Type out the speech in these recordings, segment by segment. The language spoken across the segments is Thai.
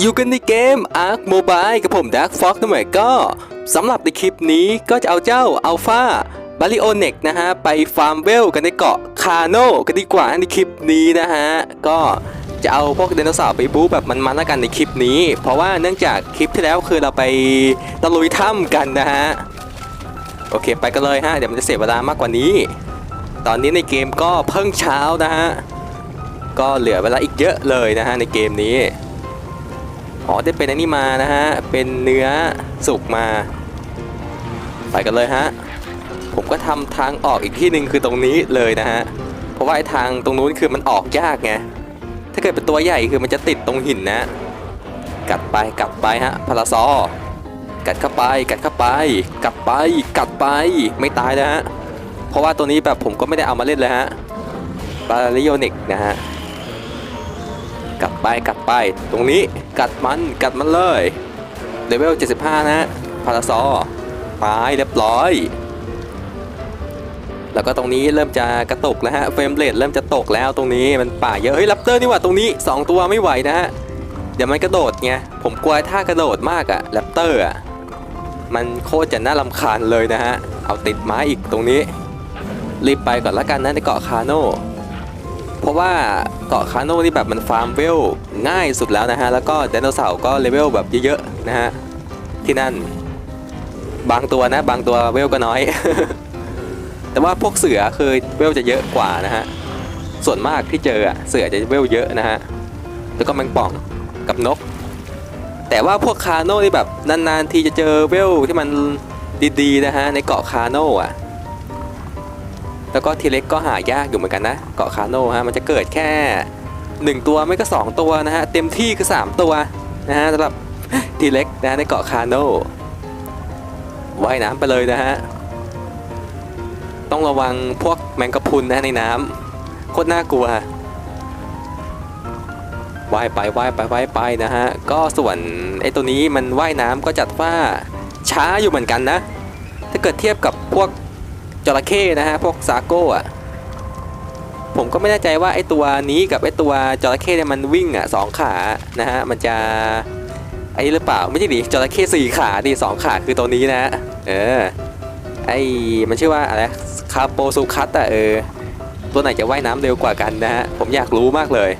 อยู่กันในเกม Ark Mobile กับผม Dark Fox นั่นหมายก็สำหรับในคลิปนี้ก็จะเอาเจ้า Alpha b a r i o n e x นะฮะ ไปฟาร์มเวลกันในเกาะคาโนกันดีกว่าในคลิปนี้นะฮะ ก็จะเอาพวกไดโนเสาร์ไปบู๊แบบมันๆแล้วกันในคลิปนี้ เพราะว่าเนื่องจากคลิปที่แล้วคือเราไปตะลุยถ้ำกันนะฮะ โอเคไปกันเลยฮะ เดี๋ยวมันจะเสียเวลามากกว่านี้ ตอนนี้ในเกมก็เพิ่งเช้านะฮะ ก็เหลือเวลาอีกเยอะเลยนะฮะในเกมนี้ อ๋อได้เป็นอันนี้มานะฮะ เป็นเนื้อสุกมา ไปกันเลยฮะ ผมก็ทำทางออกอีกที่หนึ่งคือตรงนี้เลยนะฮะ เพราะว่าไอ้ทางตรงนู้นคือมันออกยากไง ถ้าเกิดเป็นตัวใหญ่คือมันจะติดตรงหินนะ กัดไปกัดไปฮะพาราซอ กัดเข้าไป กัดเข้าไป กัดไป กัดไป ไม่ตายนะฮะ เพราะว่าตัวนี้แบบผมก็ไม่ได้เอามาเล่นเลยฮะบาริโอนิกนะฮะ ไปกัดไป ตรงนี้กัดมันกัดมันเลยเลเวล 75นะฮะพาราซอตายเรียบร้อย แล้วก็ตรงนี้เริ่มจะกระตุกแล้วฮะเฟรมเรทเริ่มจะตกแล้วตรงนี้มันป่าเยอะเฮ้ยลัปเตอร์นี่ว่าตรงนี้ 2 ตัวไม่ไหวนะฮะเดี๋ยวมันกระโดดไงผมกลัวท่ากระโดดมากอะแรปเตอร์อะมันโคตรจะน่ารำคาญเลยนะฮะ เอาติดไม้อีกตรงนี้ รีบไปก่อนละกันนะในเกาะคาโน เพราะว่าเกาะคาโน่นี่แบบมันฟาร์มเวลง่ายสุดแล้วนะฮะ แล้วก็ไดโนเสาร์ก็เลเวลแบบเยอะๆนะฮะ ที่นั่น บางตัวนะ บางตัวเวลก็น้อย แต่ว่าพวกเสือคือเวลจะเยอะกว่านะฮะ ส่วนมากที่เจอเสือจะเวลเยอะนะฮะ แล้วก็แมงป่องกับนก แต่ว่าพวกคาโน่นี่แบบนานๆทีจะเจอเวลที่มันดีๆนะฮะในเกาะคาโน่อะ แล้วก็ทีเล็กก็หายากอยู่เหมือนกันนะ เกาะคาโน่ฮะมันจะเกิดแค่ 1 ตัวไม่ก็ 2 ตัวนะฮะ เต็มที่คือ 3 ตัวนะฮะสำหรับทีเล็กนะะในเกาะคาโน่ว่ายน้ำไปเลยนะฮะ ต้องระวังพวกแมงกะพรุนนะในน้ำโคตรน่ากลัวว่ายไปว่ายไปว่ายไปนะฮะ ก็ส่วนไอ้ตัวนี้มันว่ายน้ำก็จัดว่าช้าอยู่เหมือนกันนะ ถ้าเกิดเทียบกับพวก จระเข้นะฮะพวกซาโก้อะผมก็ไม่แน่ใจว่าไอตัวนี้กับไอตัวจระเข้เนี่ยมันวิ่งอะสองขานะฮะมันจะไอ้หรือเปล่าไม่ใช่ดิจระเข้สี่ขาดิสองขาคือตัวนี้นะเออไอมันชื่อว่าอะไรคาโปซูคัตอะเออตัวไหนจะว่ายน้ำเร็วกว่ากันนะฮะผมอยากรู้มากเลย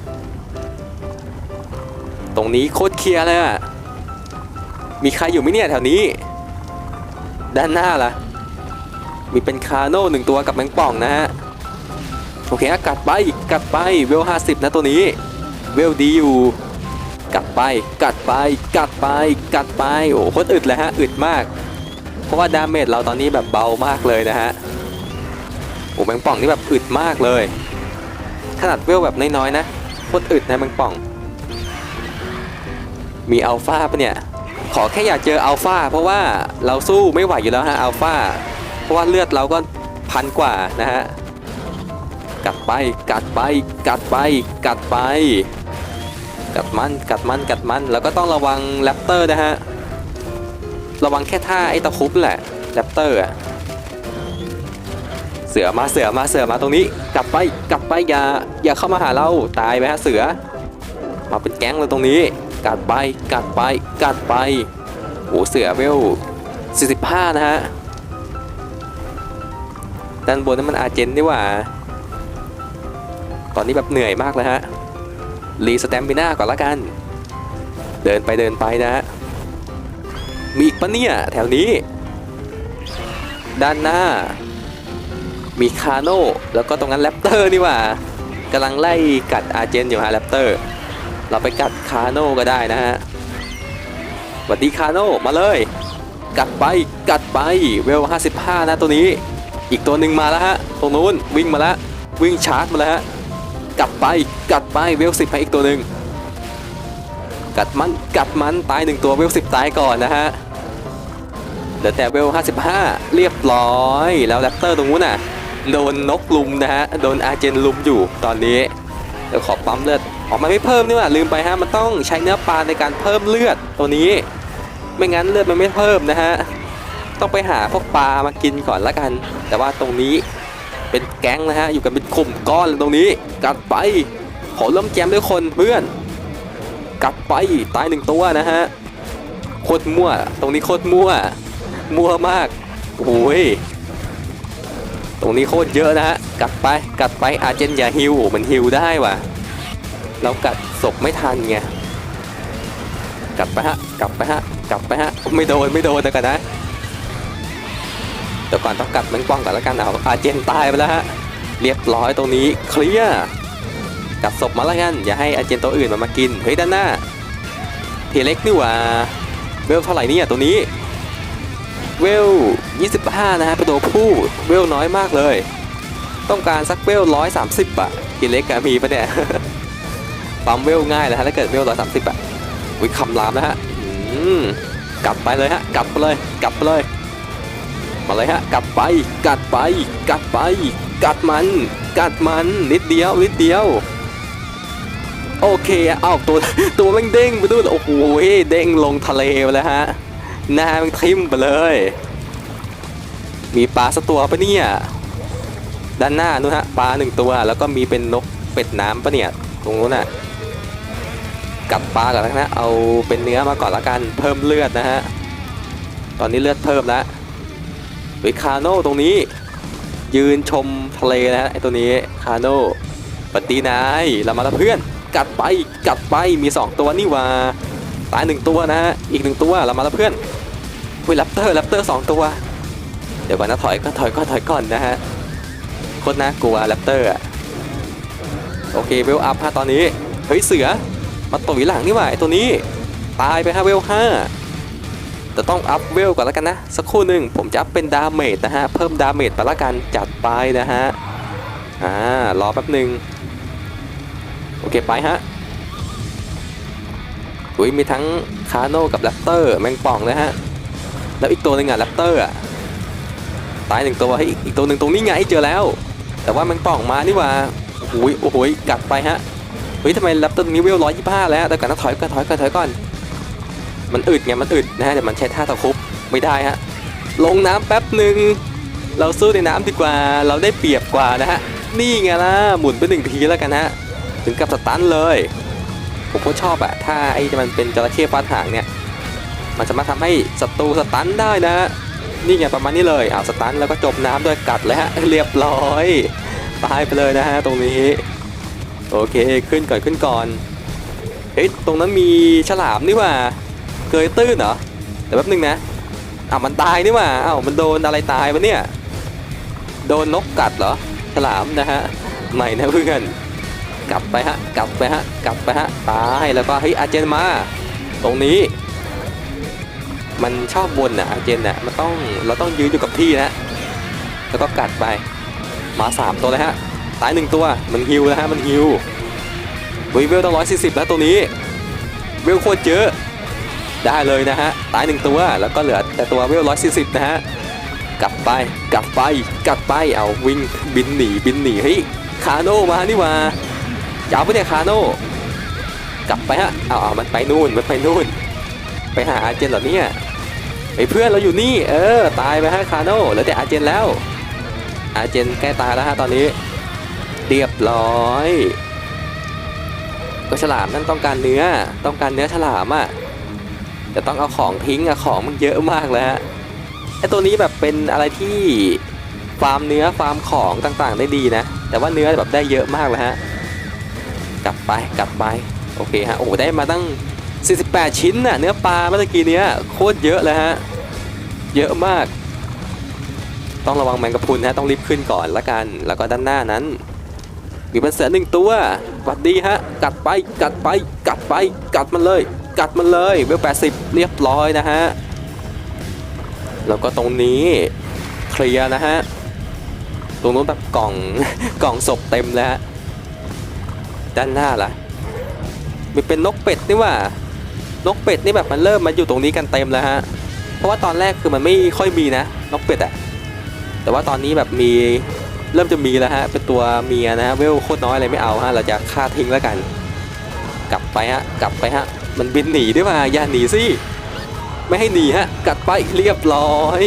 ตรงนี้โคตรเคลียร์เลยอะมีใครอยู่ไหมเนี่ยแถวนี้ ด้านหน้าล่ะ มีเป็นคาโน่หนึ่งตัวกับแมงป่องนะฮะโอเคกัดไปกัดไปเวล50นะตัวนี้ เวลดีอยู่กัดไปกัดไปกัดไปกัดไปโอ้โคตรอึดเลยฮะอึดมาก เพราะว่าดาเมจเราตอนนี้แบบเบามากเลยนะฮะโอ้แมงป่องนี่แบบอึดมากเลย ขนาดเวลแบบน้อยๆนะโคตรอึดนะแมงป่อง มีอัลฟาปะเนี่ยขอแค่อยากเจออัลฟาเพราะว่าเราสู้ไม่ไหวอยู่แล้วฮะอัลฟา เพราะว่าเลือดเราก็พันกว่านะฮะ กัดไป กัดไป กัดไป กัดไป กัดมัน กัดมัน กัดมัน แล้วก็ต้องระวังแรปเตอร์นะฮะ ระวังแค่ท่าไอ้ตะคุบแหละแรปเตอร์อะเสือมาเสือมาเสือมาตรงนี้กัดไปกัดไปอย่าอย่าเข้ามาหาเราตายไปฮะเสือ มาเป็นแก๊งเลยตรงนี้ กัดไปกัดไปกัดไปโอ้เสือเวล45 นะฮะ ด้านบนนั้นมันอาเจนนี่ว่า ตอนนี้แบบเหนื่อยมากเลยฮะ รีสแตมปิน่าก่อนละกัน เดินไปเดินไปนะฮะ มีอีกปะเนี่ย แถวนี้ ด้านหน้า มีคาโน่แล้วก็ตรงนั้นแรปเตอร์นี่ว่ากำลังไล่กัดอาเจนอยู่ฮะแรปเตอร์ เราไปกัดคาโน่ก็ได้นะฮะสวัสดีคาโน่มาเลย กัดไปกัดไปเวล 55 นะตัวนี้ อีกตัวหนึ่งมาแล้วฮะตรงนู้นวิ่งมาแล้ววิ่งชาร์จมาแล้วฮะกัดไปกัดไปเวล10ไปอีกตัวหนึ่งกัดมันกัดมันตายหนึ่งตัวเวล10ตายก่อนนะฮะเหลือแต่เวล55เรียบร้อยแล้วแรปเตอร์ตรงนู้นน่ะโดนนกลุมนะฮะโดนอาเจนลุมอยู่ตอนนี้เดี๋ยวขอปั๊มเลือดออกมาไม่เพิ่มนี่หว่าลืมไปฮะมันต้องใช้เนื้อปลาในการเพิ่มเลือดตัวนี้ ไม่งั้นเลือดมันไม่เพิ่มนะฮะ ต้องไปหาพวกปลามากินก่อนละกัน แต่ว่าตรงนี้เป็นแก๊งนะฮะ อยู่กันเป็นกลุ่มก้อนเลยตรงนี้ กัดไปขอเริ่มแจมด้วยคนเพื่อน กัดไปตายหนึ่งตัวนะฮะ โคตรมั่ว ตรงนี้โคตรมั่ว มั่วมากโอ้ยตรงนี้โคตรเยอะนะฮะ กัดไป กัดไปอาเจนอย่าฮิวมันฮิวได้ว่ะ เรากัดศพไม่ทันไงกลับไปฮะกลับไปฮะกลับไปฮะ ไม่โดน ไม่โดนแต่กันนะ เดี๋ยวก่อนต้องกัดแมงป่องก่อนแล้วกันเอาอาเจนตายไปแล้วฮะเรียบร้อยตรงนี้เคลียร์กัดศพมาแล้วกันอย่าให้อาเจนตัวอื่นมันมากินเฮ้ยด้านหน้าเทเล็กนี่หว่าเวลเท่าไหร่นี่ยตัวนี้เวล 25 นะฮะเป็นตัวผู้เวลน้อยมากเลย ต้องการสักเวล 130อะทีเล็กอะมีปะเนี่ยปั๊มเวลง่ายเลยฮะถ้าเกิดเวล 130อะวิคำรามนะฮะกลับไปเลยฮะกลับไปเลยกลับไปเลย มาเลยฮะกลับไป กัดไป กัดไป กัดมัน กัดมันนิดเดียวนิดเดียว โอเคเอาวตัวตัวม่งเด้งไปดูโอ้โหเด้งลงทะเลไปแล้วฮะหน้ามันทิ่มไปเลย มีปลาสักตัวปะเนี่ยด้านหน้านู้นฮะปลาหนึ่งตัว แล้วก็มีเป็นนกเป็ดน้ำปะเนี่ยตรงนู้นน่ะกัดปลาก่อนนะเอาเป็นเนื้อมาก่อนละกันเพิ่มเลือดนะฮะตอนนี้เลือดเพิ่มแล้ว วิคาโน่ตรงนี้ ยืนชมทะเลนะฮะไอตัวนี้คาโน่ปฏินายเรามาล้วเพื่อน กัดไปกัดไปมี 2 ตัวนี่ว่าตายหนึ่งตัวนะฮะอีกหนึ่งตัวเรามาล้วเพื่อนคุยแรปเตอร์แรปเตอร์สองตัว เดี๋ยวก่อนนะถอยก็ถอยก็ถอยก่อนนะฮะโคตรน่ากลัวแรปเตอร์อะโอเคเวลอัพฮะตอนนี้เฮ้ยเสือมาตุ๋ยหลังนี่ว่าไอตัวนี้ ตายไปฮะเวลห้า แต่ต้องอัพเวลก่อนแล้วกันนะ สักครู่หนึ่งผมจะอัพเป็นดาเมจนะฮะ เพิ่มดาเมจไปละกันจัดไปนะฮะ อ่ารอแป๊บหนึ่งโอเคไปฮะอุ้ยมีทั้งคาโน่กับแรปเตอร์แมงป่องนะฮะ แล้วอีกตัวหนึ่งอะแรปเตอร์อะตายหนึ่งตัวให้ยอีกตัวหนึ่งตรงนี้ไงเจอแล้ว แต่ว่าแมันป่องมานี่ว่าโอ้ยโอ้โหกัดไปฮะเฮ้ยทำไมแรปเตอร์นี้เวลร้อยยี่ห้าแล้วแต่ก่อนนะถอยก่อนถอยก่อนถอยก่อน มันอึดไงมันอึดนะฮะเดี๋ยวมันใช้ท่าตะคุบไม่ได้ฮะลงน้ำแป๊บหนึ่งเราสู้ในน้ำดีกว่าเราได้เปรียบกว่านะฮะนี่ไงล่ะหมุนไปหนึ่งทีแล้วกันฮะถึงกับสตันเลยผมก็ชอบอะถ้าไอ้มันเป็นจระเข้ฟาดหางเนี่ยมันสามารถทำให้ศัตรูสตันได้นะนี่ไงประมาณนี้เลยเอาสตันแล้วก็จมน้ำด้วยกัดเลยฮะเรียบร้อยตายไปเลยนะฮะตรงนี้โอเคขึ้นก่อนขึ้นก่อนเฮ้ยตรงนั้นมีฉลามนี่ว่า กยตื้นเหรอแต่แป๊บนึงนะอ้าวมันตายนี่ว่าอ้าวมันโดนอะไรตายวะเนี่ยโดนนกกัดเหรอฉลามนะฮะไม่นะเพื่อนกลับไปฮะกลับไปฮะกลับไปฮะตายแล้วก็เฮ้ยอาเจนมา ตรงนี้ มันชอบวนอะอาเจนอะมันต้องเราต้องยืนอยู่กับที่นะแล้วก็กัดไปมาสามตัวเลยฮะตายหนึ่งตัวมันฮิวนะฮะมันฮิววิเวลต้องร้อยสี่สิบแล้วตัวนี้เวลโคตรเยอะ ได้เลยนะฮะ ตายหนึ่งตัว แล้วก็เหลือแต่ตัวเวลร้อยสี่สิบนะฮะ กลับไป กลับไป กลับไป เอาวิ่งบินหนีบินหนีเฮ้ย คาโน่มานี่มาจะเอาไปเนี่ยคาโน่ กลับไปฮะ เอาเอามันไปนู่น มันไปนู่น ไปหาอาเจนเหรอเนี่ยไอ้เพื่อนเราอยู่นี่ เออ ตายไปฮะคาโน่เหลือแต่อาเจนแล้ว อาเจนใกล้ตายแล้วฮะตอนนี้เรียบร้อย ก็ฉลามนั่นต้องการเนื้อ ต้องการเนื้อฉลามอะ แต่ต้องเอาของทิ้งอะของมันเยอะมากเลยฮะไอตัวนี้แบบเป็นอะไรที่ฟาร์มเนื้อฟาร์มของต่างๆ ได้ดีนะ แต่ว่าเนื้อแบบได้เยอะมากเลยฮะกลับไปกลับไปโอเคฮะโอ้ได้มาตั้ง 48 ชิ้นน่ะเนื้อปลาเมื่อกี้เนี้ยโคตรเยอะเลยฮะเยอะมาก ต้องระวังแมงกะพรุนฮะต้องรีบขึ้นก่อนละกันแล้วก็ด้านหน้านั้นมีเป็นเสือหนึ่งตัวหวัดดีฮะกัดไปกัดไปกัดไปกัดมันเลยัดมันเลยเวล80 เรียบร้อยนะฮะ แล้วก็ตรงนี้เคลียร์นะฮะ ตรงนู้นแบบกล่องกล่องศพเต็มแล้ว ด้านหน้าล่ะมีเป็นนกเป็ดนี่ว่านกเป็ดนี่แบบมันเริ่มมาอยู่ตรงนี้กันเต็มแล้วฮะ เพราะว่าตอนแรกคือมันไม่ค่อยมีนะนกเป็ดอะแต่ว่าตอนนี้แบบมีเริ่มจะมีแล้วฮะ เป็นตัวเมียนะฮะเวลโคตรน้อยเลยไม่เอาฮะ เราจะฆ่าทิ้งแล้วกัน กลับไปฮะ กลับไปฮะ มันบินหนีด้วยว่าอย่าหนีสิ ไม่ให้หนีฮะ กัดไปเรียบร้อย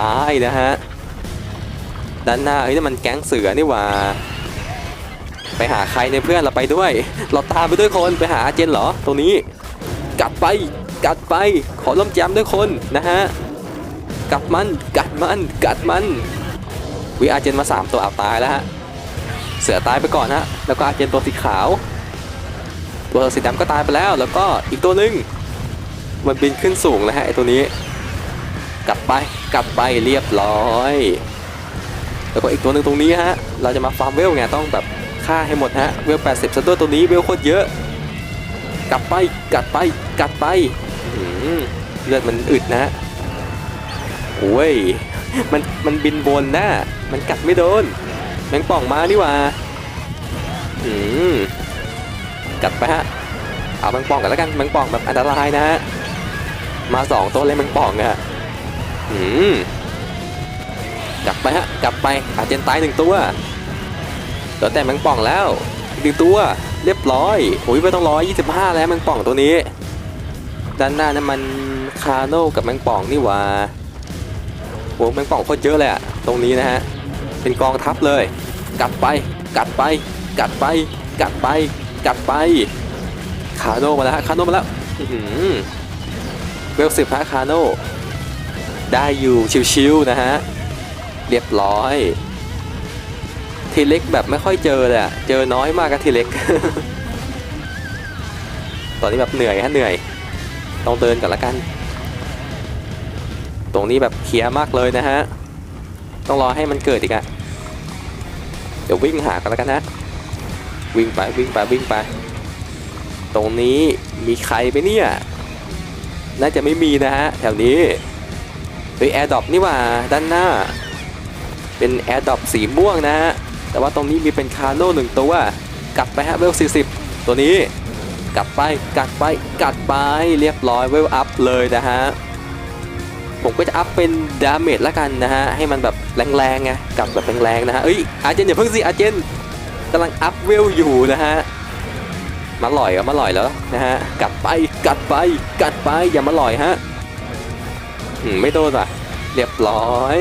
ตายนะฮะ ด้านหน้าเฮ้ยนี่มันแก๊งเสือนี่หว่า ไปหาใครในยเพื่อนเราไปด้วย เราตามไปด้วยคนไปหาเจนเหรอตรงนี้ กัดไป กัดไป ขอล่มแจมด้วยคนนะฮะ กัดมัน กัดมัน กัดมัน วิอาเจนมา 3 ตัวเอาตายแล้วฮะ เสือตายไปก่อนฮะ แล้วก็อาเจนตัวสีขาว ตัวสีดำก็ตายไปแล้ว แล้วก็อีกตัวหนึ่งมันบินขึ้นสูงแล้วฮะไอตัวนี้กัดไปกัดไปเรียบร้อย แล้วก็อีกตัวหนึ่งตรงนี้ฮะเราจะมาฟาร์มเวลไงต้องแบบฆ่าให้หมดฮะเวล 80ซะด้วยตัวนี้เวลโคตรเยอะกัดไปกัดไปกัดไปหือเลือดมันอึดนะฮะโอ้ยมันมันบินบนนะมันกัดไม่โดน แมงป่องมานี่ว่าอืม กัดไปฮะเอาแมงป่องกันแล้วกันแมงป่องแบบอันตรายนะฮะมาสองตัวเลยแมงป่องอะอืมกลับไปฮะกลับไปอาเจนตายหนึ่งตัวเหลือแต่แมงป่องแล้วอีกหนึ่งตัวเรียบร้อยโอ้ยไม่ต้องร้อยยี่สิบห้าแล้วแมงป่องตัวนี้ ด้านหน้านั้นมันคาโน่กับแมงป่องนี่ว่าโอ้แมงป่องโคตรเยอะเลยอะตรงนี้นะฮะเป็นกองทัพเลย กัดไปกัดไปกัดไปกัดไป กัดไป คาโน่มาแล้วคาโน่มาแล้วเวลสิบฮะคาโน่ได้อยู่ชิวๆนะฮะ เรียบร้อย ทีเล็กแบบไม่ค่อยเจอเลยอะเจอน้อยมากกับทีเล็ก ตอนนี้แบบเหนื่อยฮะเหนื่อย ต้องเดินก่อนละกัน ตรงนี้แบบเคลียร์มากเลยนะฮะ ต้องรอให้มันเกิดอีกอะเดี๋ยววิ่งหากันแล้วกันนะ วิ่งไปวิ่งไปวิ่งไป ตรงนี้มีใครไปเนี่ย น่าจะไม่มีนะฮะแถวนี้เฮ้ยแอร์ดรอปนี่ว่าด้านหน้า เป็นแอร์ดรอปสีม่วงนะฮะแต่ว่าตรงนี้มีเป็นคาร์โน่หนึ่งตัวกัดไปฮะเวล 40 ตัวนี้ กัดไปกัดไปกัดไปเรียบร้อยเวลอัพเลยนะฮะผมก็จะอัพเป็นดาเมจละกันนะฮะให้มันแบบแรงๆไงกัดแบบแรงๆนะฮะเอ้ยอาเจนอย่าเพิ่งสิอาเจน กำลังอัพเวลอยู่นะฮะมาลอยเหรอมาลอยแล้วนะฮะกัดไปกัดไปกัดไปอย่ามาลอยฮะไม่โดนว่ะ เรียบร้อย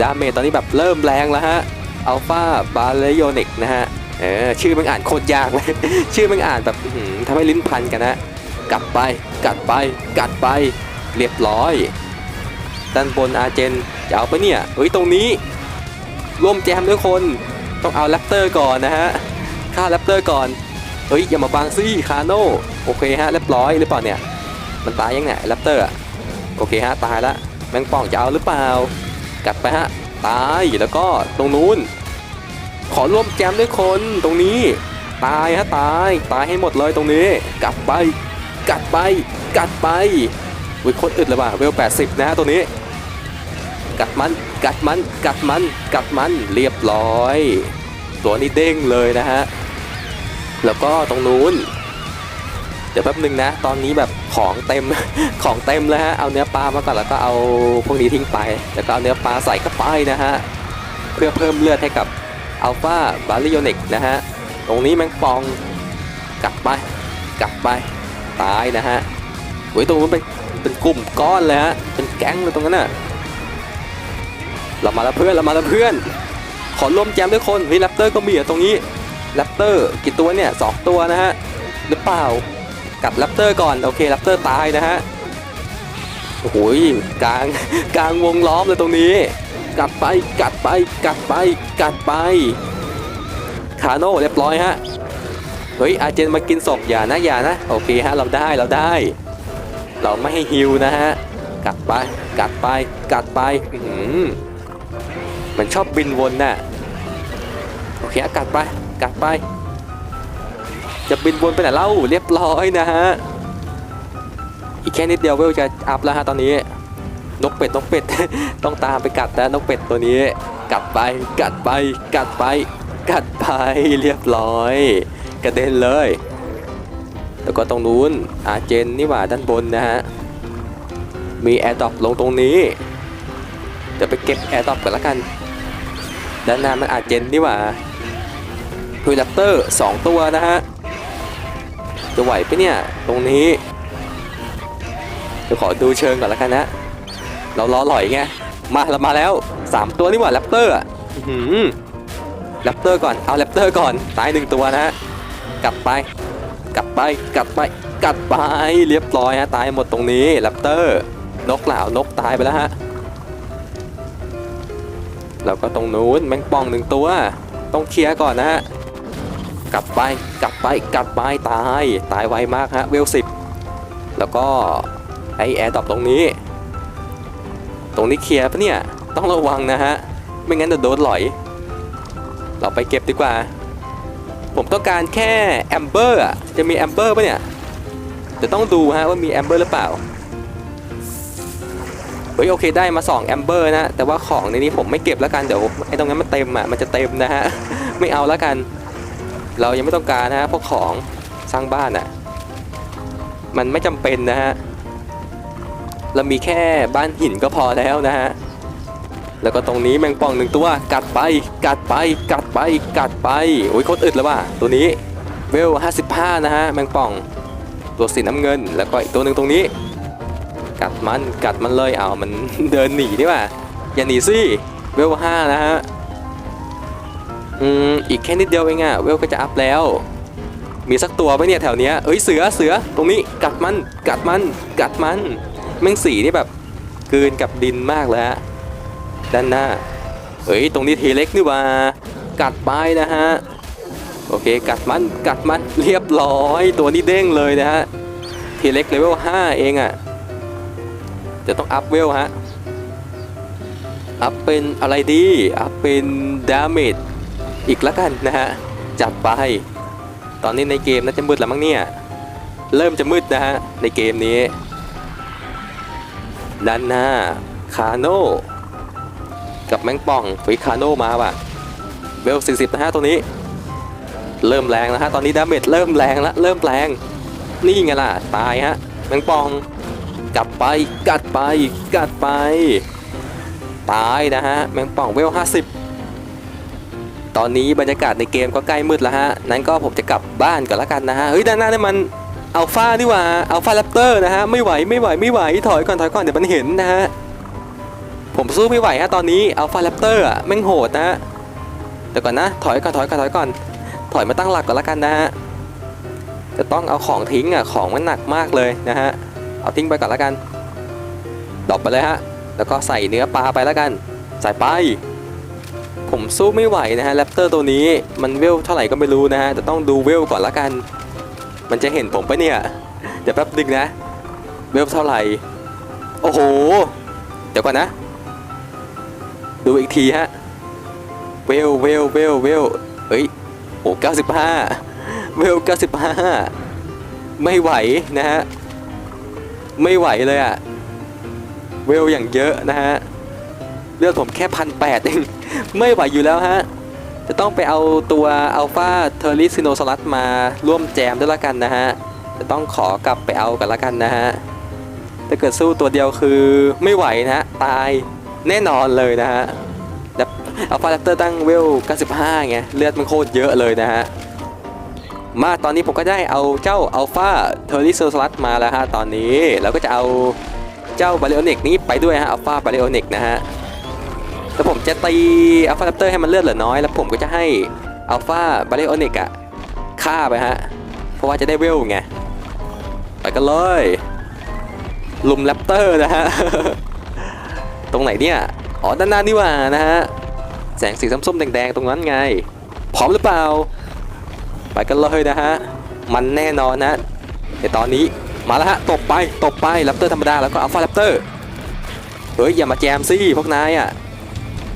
ดาเมจตอนนี้แบบเริ่มแรงแล้วฮะอัลฟาบาเลโยนิกนะฮะเออชื่อมันอ่านโคตรยากเลย ชื่อมันอ่านแบบอื้อหือทำให้ลิ้นพันกันนะกัดไปกัดไปกัดไป เรียบร้อยด้านบนอาเจนจะเอาไปเนี่ยเฮ้ยตรงนี้ร่วมแจมด้วยคน ต้องเอาแรปเตอร์ก่อนนะฮะฆ่าแรปเตอร์ก่อนเฮ้ยอย่ามาบังซี่คาโน่โอเคฮะเรียบร้อยหรือเปล่าเนี่ยมันตายยังไงแรปเตอร์อะโอเคฮะตายละแมงป่องจะเอาหรือเปล่า กัดไปฮะตายแล้วก็ตรงนู้น ขอร่วมแจมด้วยคนตรงนี้ ตายฮะตายตายให้หมดเลยตรงนี้ กัดไป กัดไป กัดไปวิโคตรอึดเลยว่ะเวล80 นะฮะตรงนี้ กัดมัน กัดมัน กัดมัน กัดมัน เรียบร้อย ตัวนี้เด้งเลยนะฮะ แล้วก็ตรงนู้น เดี๋ยวแป๊บนึงนะ ตอนนี้แบบของเต็ม ของเต็มแล้วฮะ เอาเนื้อปลามาก่อนแล้วก็เอาพวกนี้ทิ้งไป แล้วก็เอาเนื้อปลาใส่เข้าไปนะฮะ เพื่อเพิ่มเลือดให้กับอัลฟาบาริโอนิกนะฮะ ตรงนี้แมงปอง กัดไป กัดไป ตายนะฮะโอ้ยตรงนู้นเป็นเป็นกลุ่มก้อนเลยฮะ เป็นแก๊งเลยตรงนั้นน่ะ เรามาแล้วเพื่อนเรามาแล้วเพื่อน ขอร่วมแจมด้วยคนเฮ้ยแรปเตอร์ก็มีอะตรงนี้แรปเตอร์กี่ตัวเนี่ยสองตัวนะฮะหรือเปล่ากัดแรปเตอร์ก่อนโอเคแรปเตอร์ตายนะฮะโอ้โหกลางกลางวงล้อมเลยตรงนี้ กัดไปกัดไปกัดไปกัดไปคาโน่เรียบร้อยฮะเฮ้ยอาเจนมากินศพอย่านะอย่านะโอเคฮะเราได้เราได้ เราไม่ให้ฮิวนะฮะกัดไปกัดไปกัดไปอื้อหือ มันชอบบินวนน่ะโอเคกัดไปกัดไป จะบินวนไปไหนเล่าเรียบร้อยนะฮะอีกแค่นิดเดียวเวลจะอัพแล้วฮะตอนนี้ นกเป็ดนกเป็ด ต้องตามไปกัดนะนกเป็ดตัวนี้ กัดไปกัดไปกัดไป กัดไปเรียบร้อย กระเด็นเลย แล้วก็ตรงนู้นอาเจนนี่หว่าด้านบนนะฮะมีแอร์ดรอปลงตรงนี้เดี๋ยวไปเก็บแอร์ดรอปกันละกัน ด้านหน้ามันอาเจนนี่หว่าคุยแรปเตอร์สองตัวนะฮะ จะไหวปะเนี่ย ตรงนี้เดี๋ยวขอดูเชิงก่อนละกันนะ เราล้อหลอยไง มาเรามาแล้ว 3 ตัวนี่หว่าแรปเตอร์อะหือแรปเตอร์ก่อน เอาแรปเตอร์ก่อน ตายหนึ่งตัวนะฮะ กลับไป กลับไป กลับไป กลับไป เรียบร้อยฮะ ตายหมดตรงนี้แรปเตอร์ นกเหล่านกตายไปแล้วฮะ แล้วก็ตรงนู้นแมงป่องหนึ่งตัว ต้องเคลียร์ก่อนนะฮะ กลับไปกลับไปกลับไปตาย ตายไวมากฮะเวลสิบแล้วก็ไอแอร์ดรอปตรงนี้ ตรงนี้เคลียร์ปะเนี่ย ต้องระวังนะฮะ ไม่งั้นจะโดนหลอย เราไปเก็บดีกว่า ผมต้องการแค่แอมเบอร์จะมีแอมเบอร์ปะเนี่ยเดี๋ยวต้องดูฮะว่ามีแอมเบอร์หรือเปล่า เฮ้ยโอเคได้มา2แอมเบอร์นะแต่ว่าของในนี้ผมไม่เก็บแล้วกันเดี๋ยวไอ้ตรงนั้นมันเต็มอะมันจะเต็มนะฮะไม่เอาแล้วกัน เรายังไม่ต้องการนะฮะพวกของสร้างบ้านอะมันไม่จำเป็นนะฮะเรามีแค่บ้านหินก็พอแล้วนะฮะแล้วก็ตรงนี้แมงป่องหนึ่งตัวกัดไปกัดไปกัดไปกัดไปโอ้ยโคตรอึดแล้วว่ะตัวนี้เวล55นะฮะแมงป่องตัวสีน้ำเงิน แล้วก็อีกตัวหนึ่งตรงนี้ กัดมันกัดมันเลยเอามันเดินหนีนี่ว่ะอย่าหนีสิเวล5นะฮะอืมอีกแค่นิดเดียวเองอะเวลก็จะอัพแล้ว มีสักตัวไหมเนี่ยแถวเนี้ยเอ้ยเสือเสือตรงนี้กัดมันกัดมันกัดมันแม่งสีนี่แบบกลืนกับดินมากเลยฮะด้านหน้าเอ้ยตรงนี้ทีเล็กนี่ว่ากัดไปนะฮะโอเคกัดมันกัดมันเรียบร้อยตัวนี้เด้งเลยนะฮะทีเล็กเลเวล5เองอะ่ะ จะต้องอัพเวลฮะ อัพเป็นอะไรดี อัพเป็นดาเมจอีกแล้วกันนะฮะ จัดไป ตอนนี้ในเกมน่าจะมืดแล้วมั้งเนี่ย เริ่มจะมืดนะฮะ ในเกมนี้ ด้านหน้า คาโน่ กับแมงป่องฟิคาโน่มาว่ะ เวล 40 นะฮะตัวนี้ เริ่มแรงนะฮะ ตอนนี้ดาเมจเริ่มแรงแล้ว เริ่มแรง นี่ไงล่ะ ตายฮะ แมงป่อง กลับไปกัดไปกัดไป ตายนะฮะแมงป่องเวล 50 ตอนนี้บรรยากาศในเกมก็ใกล้มืดแล้วฮะ นั้นก็ผมจะกลับบ้านก่อนละกันนะฮะ เฮ้ยด้านหน้านี่มันอัลฟานี่หว่าอัลฟาแรปเตอร์นะฮะ ไม่ไหวไม่ไหวไม่ไหวถอยก่อนถอยก่อนเดี๋ยวมันเห็นนะฮะ ผมสู้ไม่ไหวฮะตอนนี้อัลฟาแรปเตอร์อะแม่งโหดนะฮะเดี๋ยวก่อนนะถอยก่อนถอยก่อนถอยก่อน ถอยมาตั้งหลักก่อนละกันนะฮะจะต้องเอาของทิ้งอะของมันหนักมากเลยนะฮะ เอาทิ้งไปก่อนละกันดรอปไปเลยฮะ แล้วก็ใส่เนื้อปลาไปละกัน ใส่ไป ผมสู้ไม่ไหวนะฮะแรปเตอร์ตัวนี้มันเวลเท่าไหร่ก็ไม่รู้นะฮะแต่ต้องดูเวลก่อนละกัน มันจะเห็นผมปะเนี่ย เดี๋ยวแป๊บดึงนะ เวลเท่าไหร่ โอ้โห เดี๋ยวก่อนนะ ดูอีกทีฮะ เวลเวลเวลเวลเฮ้ย โอ้เก้าสิบห้าเวลเก้าสิบห้าไม่ไหวนะฮะ ไม่ไหวเลยอะเวลอย่างเยอะนะฮะเลือดผมแค่พันแปดเองไม่ไหวอยู่แล้วฮะจะต้องไปเอาตัวอัลฟาเทอริซิโนซอรัสมาร่วมแจมด้วยละกันนะฮะจะต้องขอกลับไปเอากันละกันนะฮะถ้าเกิดสู้ตัวเดียวคือไม่ไหวนะฮะตายแน่นอนเลยนะฮะอัลฟาแรปเตอร์ตั้งเวล 95ไงเลือดมันโคตรเยอะเลยนะฮะ มาตอนนี้ผมก็ได้เอาเจ้าอัลฟาเทอริซิโซอรัสมาแล้วฮะตอนนี้แล้วก็จะเอาเจ้าบาริโอนิกนี้ไปด้วยฮะอัลฟาบาริโอนิกนะฮะแล้วผมจะตีอัลฟาแรปเตอร์ให้มันเลือดเหลือน้อย แล้วผมก็จะให้อัลฟาบาริโอนิกอะฆ่าไปฮะเพราะว่าจะได้เวลไงไปกันเลยลุมแรปเตอร์นะฮะตรงไหนเนี่ยอ๋อด้านหน้านี่ว่านะฮะแสงสีส้มๆแดงๆตรงนั้นไงพร้อมหรือเปล่า ไปกันเลยนะฮะ มันแน่นอนนะในตอนนี้มาแล้วฮะตบไปตบไปแรปเตอร์ธรรมดาแล้วก็อัลฟาแรปเตอร์เฮ้ยอย่ามาแจมสิพวกนายอะ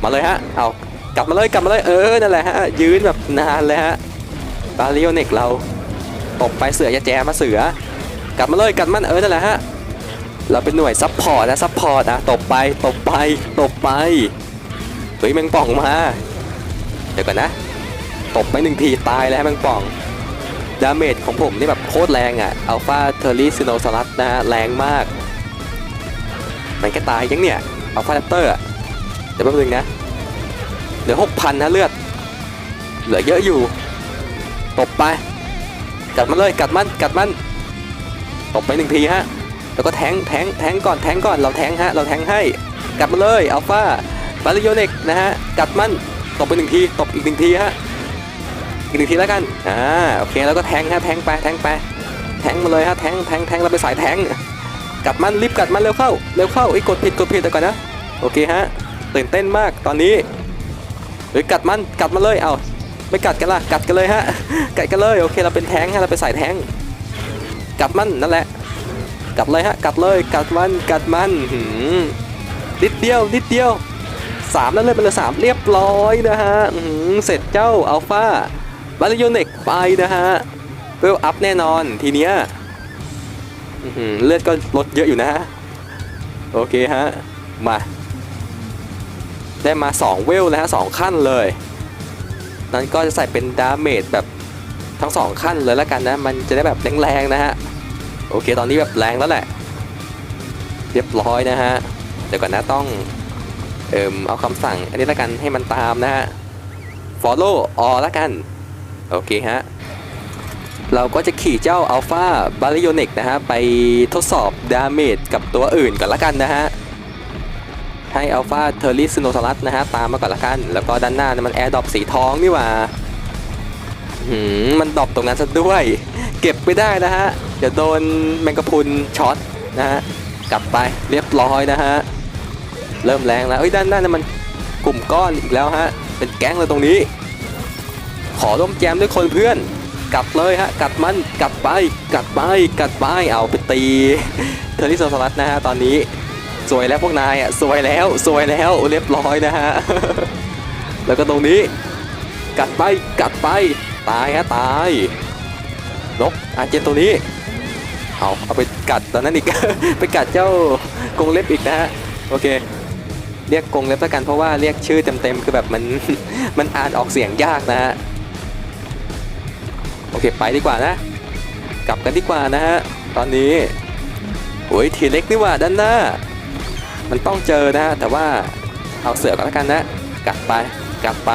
มาเลยฮะเอากลับมาเลยกลับมาเลยเออนั่นแหละฮะยืนแบบนานเลยฮะบาริโอเนกเราตบไปเสืออย่าแจมมาเสือกลับมาเลยกลับมันเออนั่นแหละฮะเราเป็นหน่วยซับพอร์ตนะซับพอร์ตนะตบไปตบไปตบไปเฮ้ยแมงป่องมาเดี๋ยวก่อนนะ ตบไปหนึ่งทีตายแล้วแมงป่อง ดาเมจของผมนี่แบบโคตรแรงอะอัลฟาเทอริซิโนซอรัสนะฮะแรงมาก มันก็ตายยังเนี่ยอัลฟาแรปเตอร์เดี๋ยวแป๊บนึงนะ เหลือหกพันนะเลือด เหลือเยอะอยู่ ตบไป กัดมันเลยกัดมันกัดมันตบไปหนึ่งทีฮะ แล้วก็แทงแทงแทงก่อนแทงก่อนเราแทงฮะเราแทงให้ กัดมันเลยอัลฟาบาริโอเน็กนะฮะ กัดมันตบไปหนึ่งทีตบอีกหนึ่งทีฮะ หนึ่งทีแล้วกัน อ่า โอเค แล้วก็แทงฮะ แทงไป แทงไป แทงมาเลยฮะ แทง แทง แทงเราไปสายแทง กัดมัน รีบกัดมันเร็วเข้า เร็วเข้าไอ้กดผิด กดผิดแต่ก่อนนะ โอเคฮะ ตื่นเต้นมากตอนนี้เฮ้ยกัดมัน กัดมันเลย เอาไม่กัดกันล่ะกัดกันเลยฮะ กัดกันเลย โอเค เราเป็นแทงฮะ เราเป็นสายแทง กัดมันนั่นแหละ กัดเลยฮะ กัดเลย กัดมัน กัดมันหืมนิดเดียว นิดเดียวสามแล้วเลยมันเหลยสามเรียบร้อยนะฮะเสร็จเจ้าอัลฟา บาริโอเนกไปนะฮะเวลอัพแน่นอนทีเนี้ยเลือดก็ลดเยอะอยู่นะฮะโอเคฮะ มา ได้มา 2 เวลนะฮะสองขั้นเลย นั้นก็จะใส่เป็นดาเมจแบบทั้งสองขั้นเลยแล้วกันนะ มันจะได้แบบแรงๆนะฮะ โอเคตอนนี้แบบแรงแล้วแหละ เรียบร้อยนะฮะ เดี๋ยวก่อนนะต้อง เอิมเอาคำสั่งอันนี้แล้วกันให้มันตามนะฮะ follow all แล้วกัน โอเคฮะ เราก็จะขี่เจ้า Alpha b a r i o n e c นะฮะ ไปทดสอบดาเมจกับตัวอื่นก่อนละกันนะฮะ ให้ Alpha t e r r i s n o s a u r u s นะฮะ ตามมาก่อนละกัน แล้วก็ด้านหน้านะมัน Air Drop สีทองนี่ว่าหืมมันดรอปตรงนั้นซะด้วย เก็บไม่ได้นะฮะ เดี๋ยวโดนแมงกะพุนช็อตนะฮะ กลับไปเรียบร้อยนะฮะ เริ่มแรงแล้วเอ้ยด้านหน้ามันกลุ่มก้อนอีกแล้วฮะ เป็นแก๊งเลยตรงนี้ ขอร่วมแจมด้วยคนเพื่อน กัดเลยฮะ กัดมัน กัดไป กัดไป กัดไป เอาไปตี เทอร์ริสโซสลัดนะฮะตอนนี้ สวยแล้วพวกนายอะ สวยแล้ว สวยแล้ว เรียบร้อยนะฮะ แล้วก็ตรงนี้ กัดไป กัดไป ตายฮะ ตาย นกอาเจนตัวนี้ เอาเอาไปกัดตอนนั้นอีก ไปกัดเจ้ากงเล็บอีกนะฮะ โอเคเรียกกงเล็บแล้วกันเพราะว่าเรียกชื่อเต็มๆคือแบบมันมันอ่านออกเสียงยากนะฮะ อเคไปดีกว่านะ กลับกันดีกว่านะฮะตอนนี้โอ้ยทีเล็กนี่ว่าด้านหน้า มันต้องเจอนะฮะแต่ว่าเอาเสือก่อนแล้วกันนะกัดไปกัดไป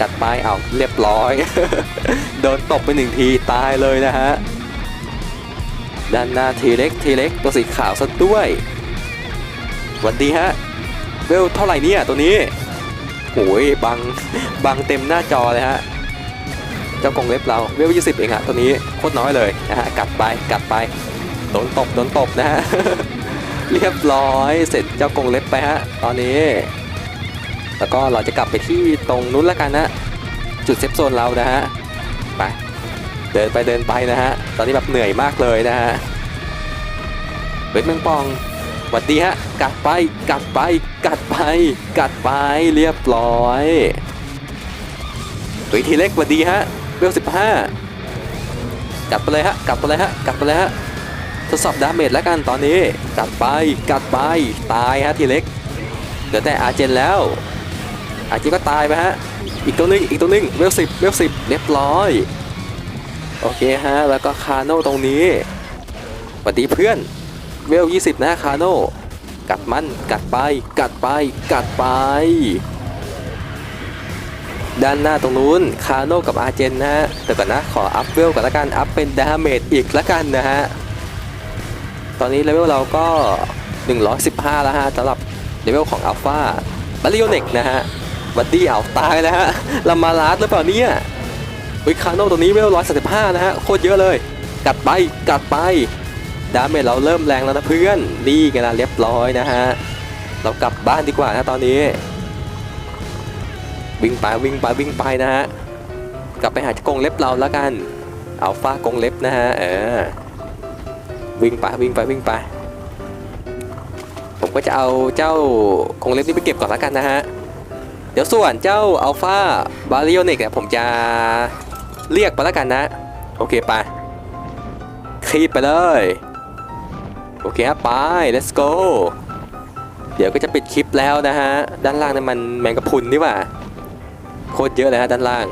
กัดไปเอาเรียบร้อย โดนตบไปหนึ่งทีตายเลยนะฮะด้านหน้าทีเล็กทีเล็กตัวสีขาวซะด้วยหวันดีฮะเวลเท่าไหร่เนี่ยตัวนี้โอ้ยบังบังเต็มหน้าจอเลยฮะ เจ้ากรงเล็บเราเวล20เองอะตัวนี้โคตรน้อยเลยนะฮะกัดไปกัดไปโดนตบโดนตบนะฮะเรียบร้อยเสร็จเจ้ากรงเล็บไปฮะตอนนี้ แล้วก็เราจะกลับไปที่ตรงนู้นแล้วกันนะจุดเซฟโซนเรานะฮะไปเดินไปเดินไปนะฮะตอนนี้แบบเหนื่อยมากเลยนะฮะเวทเมืองปองหวัดดีฮะกัดไปกัดไปกัดไปกัดไปเรียบร้อยตัวทีเล็กหวัดดีฮะ เวลสิบห้ากัดไปเลยฮะกัดไปเลยฮะกัดไปเลยฮะทดสอบดาเมจแล้วกันตอนนี้กัดไปกัดไปตายฮะทีเล็กเหลือแต่อาเจนแล้วอาเจนก็ตายไปฮะอีกตัวนึงอีกตัวนึงเวลสิบเวลสิบเรียบร้อยโอเคฮะแล้วก็คาโน่ตรงนี้สวัสดีเพื่อนเวล20นะคาโน่กัดมันกัดไปกัดไปกัดไป ด้านหน้าตรงนู้นคาโน่กับอาเจนนะฮะแต่ก่อนนะขออัพเวลก่อนละกันอัพเป็นดาเมจอีกละกันนะฮะตอนนี้เลเวลเราก็ 115 แล้วฮะสำหรับเลเวลของอัลฟาบาริโอเน็กนะฮะบัดดี้เอาตายแล้วฮะลามาลาสหรือเปล่าเนี่ยวิคาโนตัวนี้เวลร้อยสิบห้านะฮะโคตรเยอะเลย กัดไปกัดไปดาเมจเราเริ่มแรงแล้วนะเพื่อนนี่กันละเรียบร้อยนะฮะเรากลับบ้านดีกว่านะตอนนี้ วิ่งไปวิ่งไปวิ่งไปนะฮะกลับไปหาจ้ากรงเล็บเราแล้วกันอัลฟากงเล็บนะฮะเออวิ่งไปวิ่งไปวิ่งไป ผมก็จะเอาเจ้ากงเล็บนี้ไปเก็บก่อนแล้วกันนะฮะเดี๋ยวส่วนเจ้าอัลฟาบาริโอเนกเนี่ยผมจะเรียกไปแล้วกันนะโอเคไปคลีบไปเลยโอเคครับไป let's go เดี๋ยวก็จะปิดคลิปแล้วนะฮะ ด้านล่างนั้นมันแมงกะพุนนี่ว่า โคตรเยอะเลยฮะด้านล่าง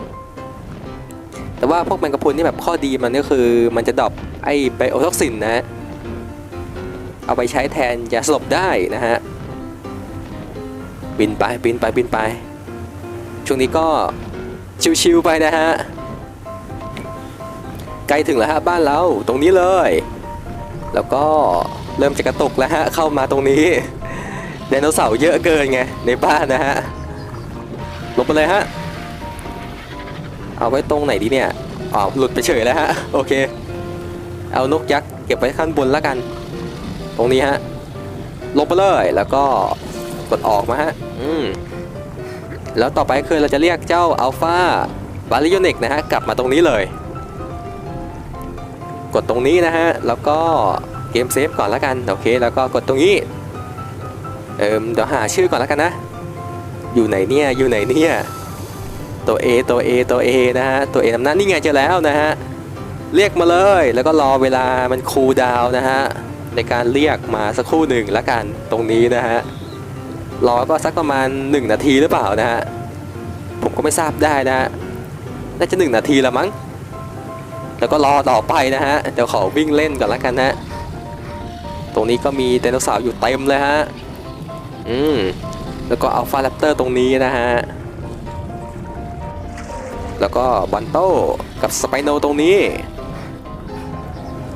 แต่ว่าพวกแมงกะพรุนนี่แบบข้อดีมันก็คือมันจะดรอปไอไบโอท็อกซินนะฮะเอาไปใช้แทนยาสลบได้นะฮะ บินไปบินไปบินไป ช่วงนี้ก็ชิวๆไปนะฮะ ใกล้ถึงแล้วฮะบ้านเราตรงนี้เลย แล้วก็เริ่มจะกระตุกแล้วฮะเข้ามาตรงนี้ไดโนเสาร์เยอะเกินไงในบ้านนะฮะลงไปเลยฮะ เอาไว้ตรงไหนดีเนี่ยอ๋อหลุดไปเฉยแล้วฮะโอเค เอานกยักษ์เก็บไว้ข้างบนแล้วกัน ตรงนี้ฮะลงไปเลยแล้วก็กดออกมาฮะอืมแล้วต่อไปคือเราจะเรียกเจ้าอัลฟาบาริโอนิกนะฮะกลับมาตรงนี้เลย กดตรงนี้นะฮะแล้วก็เกมเซฟก่อนแล้วกันโอเคแล้วก็กดตรงนี้เอิมเดี๋ยวหาชื่อก่อนแล้วกันนะ อยู่ไหนเนี่ยอยู่ไหนเนี่ย ตัว A ตัว A ตัว A นะฮะ ตัว A นำหน้านี่ไงเจอแล้วนะฮะ เรียกมาเลย แล้วก็รอเวลามันคูลดาวนะฮะ ในการเรียกมาสักครู่หนึ่งแล้วกันตรงนี้นะฮะ รอก็สักประมาณ 1 นาทีหรือเปล่านะฮะ ผมก็ไม่ทราบได้นะฮะ น่าจะ 1 นาทีละมั้ง แล้วก็รอต่อไปนะฮะ เดี๋ยวขอวิ่งเล่นก่อนแล้วกันนะ ตรงนี้ก็มีไดโนเสาร์อยู่เต็มเลยฮะ อืม แล้วก็อัลฟาแรปเตอร์ตรงนี้นะฮะ แล้วก็บันโต้กับสไปโนตรงนี้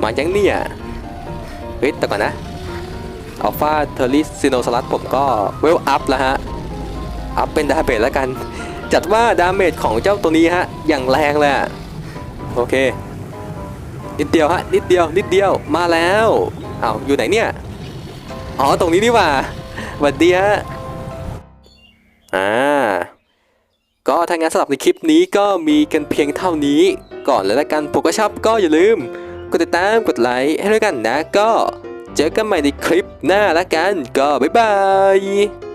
มายังเนี่ยเฮ้ยแต่ก่อนนะอัลฟาเทอริซิโนซลัสผมก็เวลอัพแล้วฮะ อัพเป็นดาเมจแล้วกัน จัดว่าดาเมจของเจ้าตัวนี้ฮะ อย่างแรงเลยโอเค นิดเดียวฮะ นิดเดียว นิดเดียวมาแล้วเอาอยู่ไหนเนี่ย อ๋อ ตรงนี้นี่ว่าหวัดดีฮะอ่า ก็ถ้างั้นสำหรับในคลิปนี้ก็มีกันเพียงเท่านี้ ก่อนแลยละกันผมก็ชอบก็อย่าลืม กดติดตามกดไลค์ให้ด้วยกันนะ ก็เจอกันใหม่ในคลิปหน้าละกันก็บ๊ายบาย